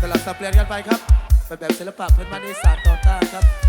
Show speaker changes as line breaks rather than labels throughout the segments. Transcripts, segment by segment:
สลับสับเปลี่ยนกันไปครับเป็นแบบศิลปะเพื่อนบ้านอีสานตอนใต้ครับ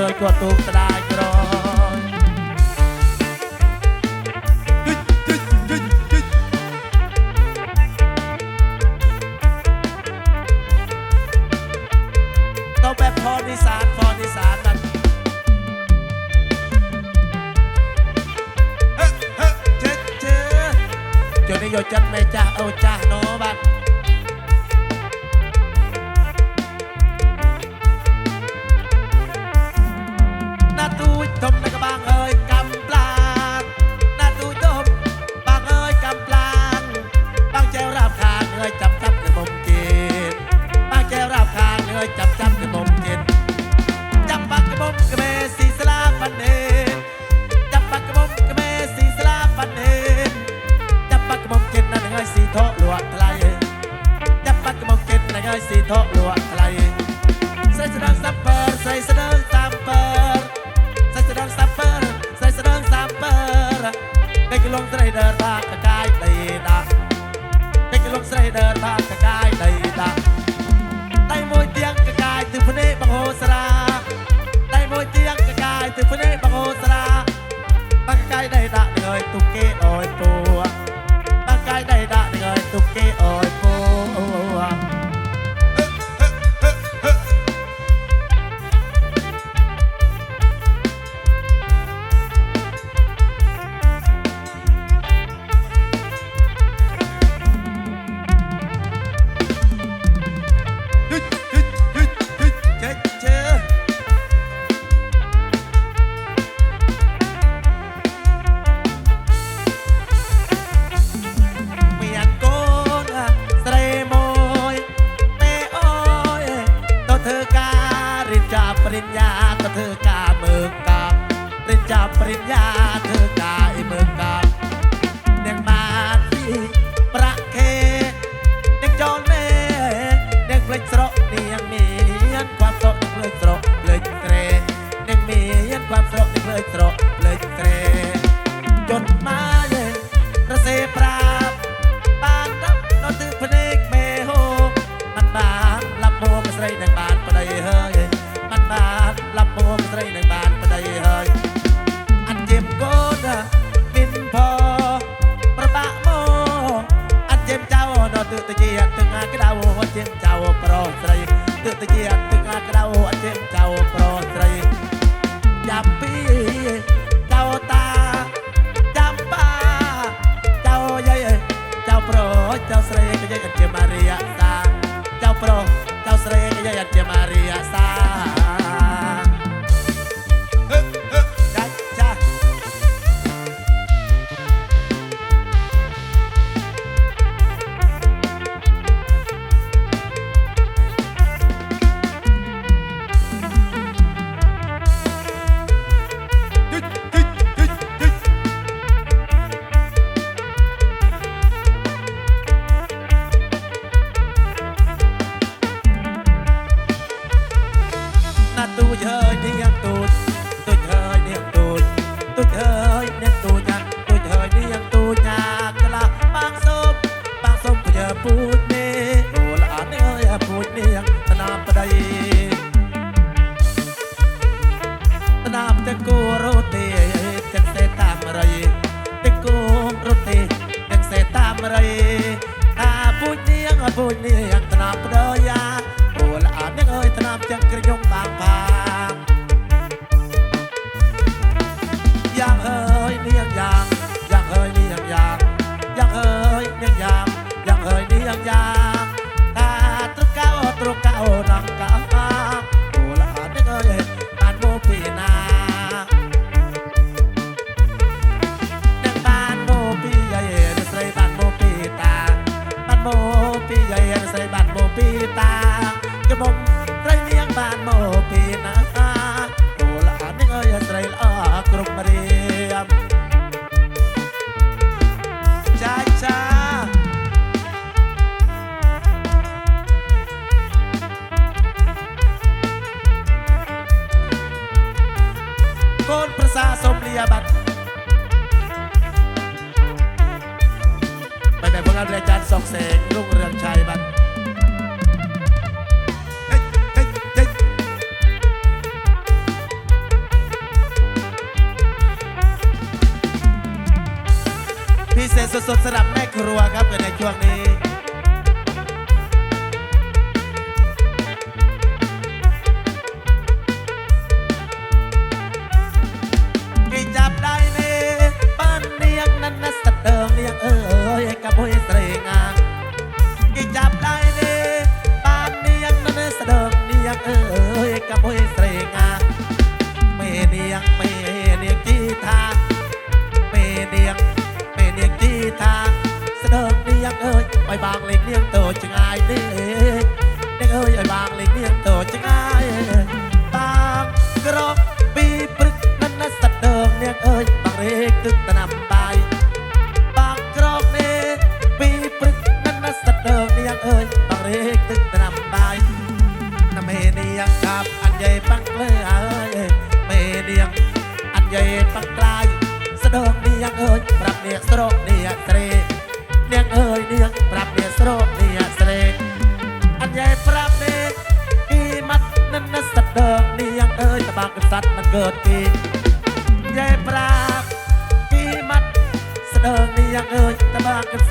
រត់គាត់ទូកស្ដាយក្រ with the mega កិច្ចលងស្រីដើរបានតកាយដីដាក់កិច្ចលងស្រីដើរបាន nuestro até a próxima.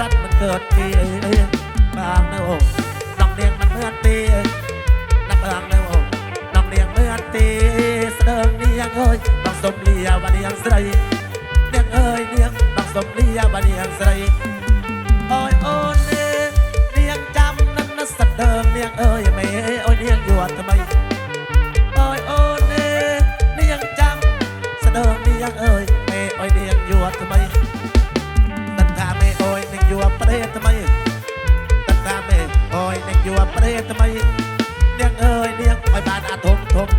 ិនមិនកើតទេបាងនៅអូឡងនាងមិនមើលទេដាក់បាងនៅអូឡងនាងមើលទេស្ដើងនាងអើយបងសុំលាវនាងស្រីនាងអើយនាងបងសុំលាវនាងស្រីអូយអូននាងចាំនឹងស្ដើងនាងអើយមេអូយនាងយួរថ្មី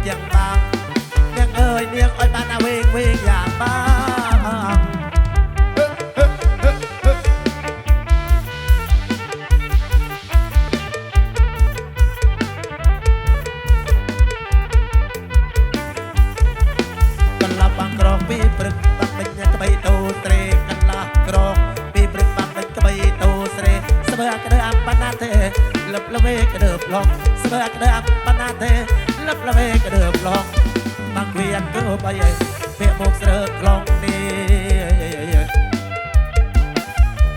อย่างบาง กลองนี้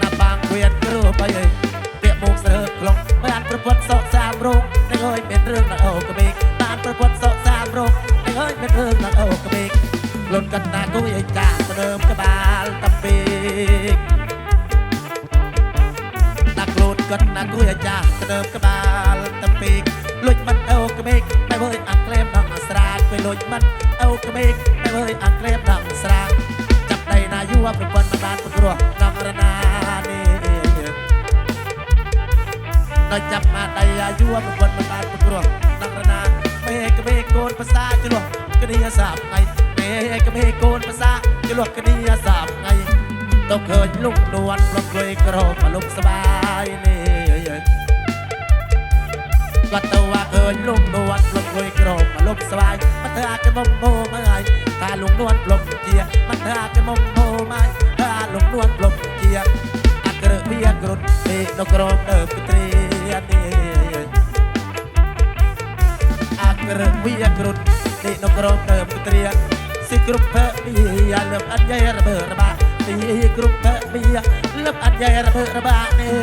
นับบางเวียนกรูไปเลยเปียกมุกเสือกลองบ้านประพดสอกสามรุ่งในเอ้ยเป็นเรื่องนักโอกระเบกบ้านประพดสอกสามรุ่งในเอ้ยเป็นเรื่องนักโอกระเบกหล่นกันนากุ้ยจ่าเติมกระบาลตะปีกนักลูดกันนากุ้ยจ่าเติมกระบาลตะปีกลุยมันเอากระเบกไม่เว้ยอักเลมน้องสระไปลุยมันเอากระเบกไม่เว้ยอักเลม ដល់ចាប់មកដៃអាយុប្រពន្ធមិនបានប្រគ្រោះដល់រណាមេកមេកូនភាសាជ្រោះគ្នាសាបថ្ងៃមេកមេកូនភាសាជ្រោះគ្នាសាបថ្ងៃទៅឃើញលោកនួនប្រគួយក្រមលោកស្បាយនេះគាត់ទៅអាឃើញលោកនួនប្រគួយក្រមលោកស្បាយមិនធ្វើអាកមុំមោមកហើយថាលោកនួនប្លុកជាមិនធ្វើអាកមុំមោមកថាលោកនួនប្លុកជាអាក្រឹវាគ្រុតពេកដល់ក្រមដើមត្រី រឿងវាគ្រុឌនេះនគរទៅព្រាសិគ្រប់ភពីអាលឹមអត់យ៉ៃរើរបាទីគ្រប់ភពីលឹមអត់យ៉ៃរើរបានេះ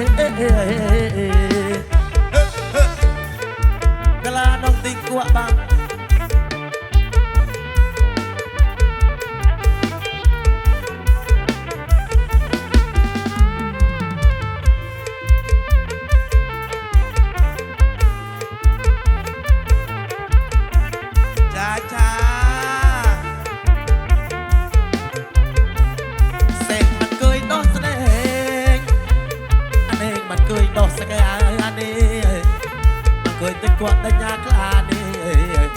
កាលានងទីគួបាន គាត់ដញ្ញាខ្លានេះ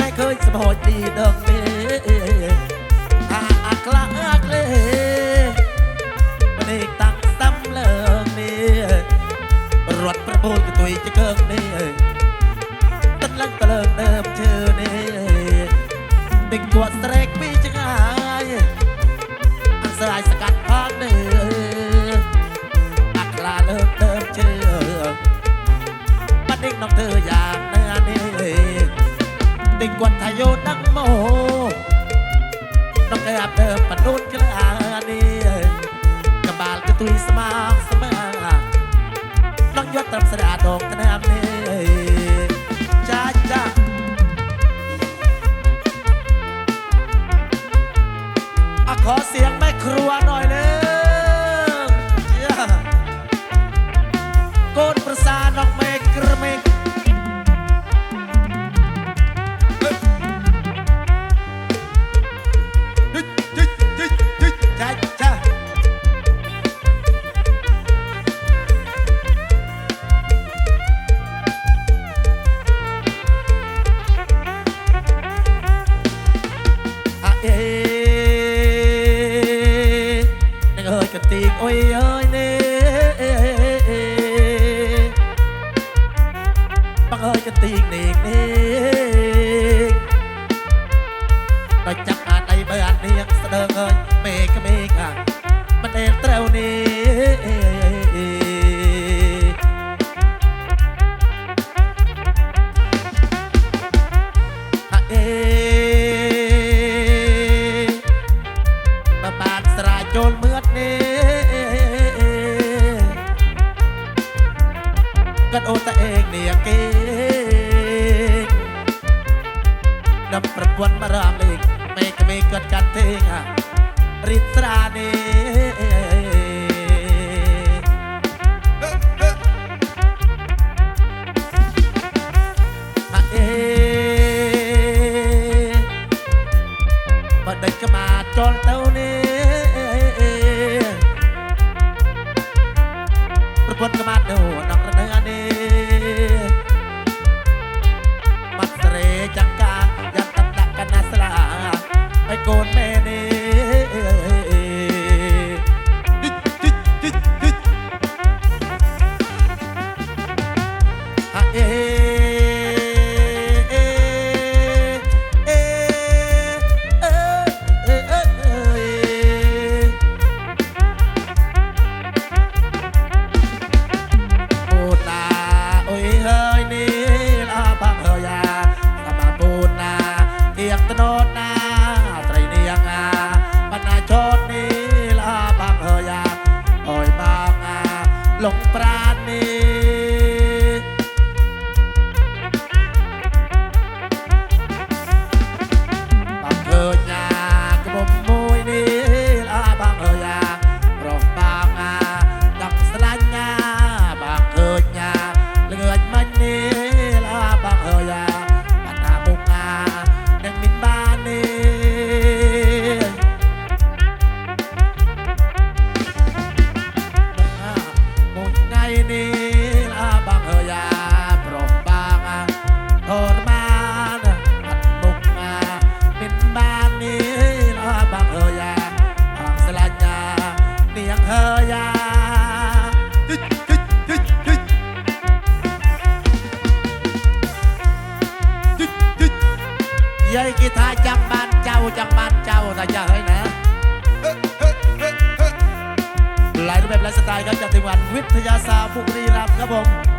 តែឃើញសម្ហោចទីដឹង น้องเธออย่างเนื้อนี่ติงกวนทายโยนังโมน้องเธออาบเดิมปนุนกันอานี่กระบาลกระตุยสมากสมาน้องยอดตำสระดอกกระนา กีตาร์จังบ้านเจ้าจังบ้านเจ้าแต่อย่าเฮ้ยนะหลายรูปแบบหลายสไตล์ครับจากทีมงานวิทยาศาสตร์บุรีรัมย์ครับผม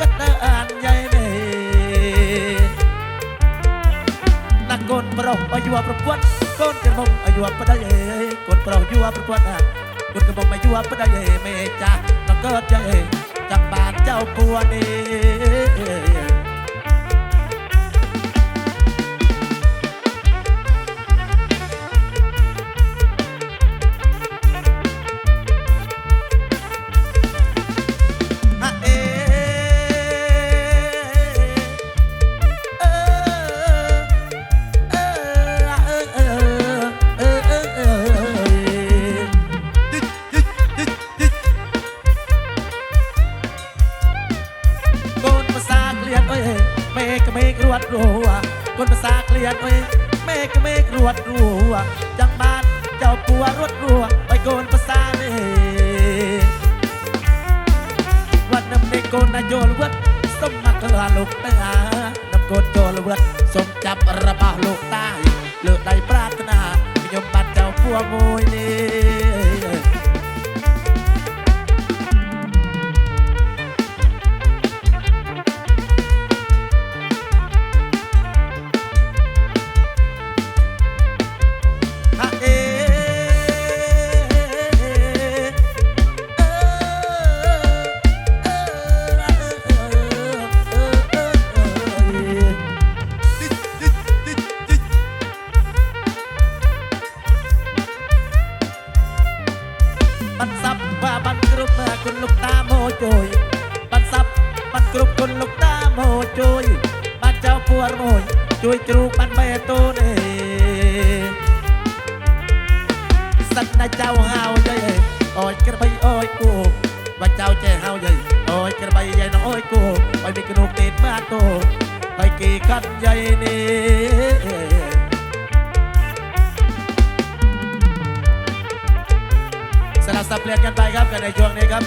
កាត់នៅអានញីនេះណាកូនប្រុសអាយុប្រពន្ធកូនក្រមុំអាយុប្តីអេកូនប្រុសអាយុប្រពន្ធណាកូនក្រមុំអាយុប្តីអេមេចាស់នកើតចៃចាំបានចៅពួននេះ ระบายโอ้ยกูว่าเจ้าเจ้าหาวใหญ่โอ้ยกระบายใหญ่น้อยกูไปมีกระดูกตีนมาโตไปกี่กันใหญ่นี่ สลับสับเปลี่ยนกันไปครับกันในช่วงนี้ครับ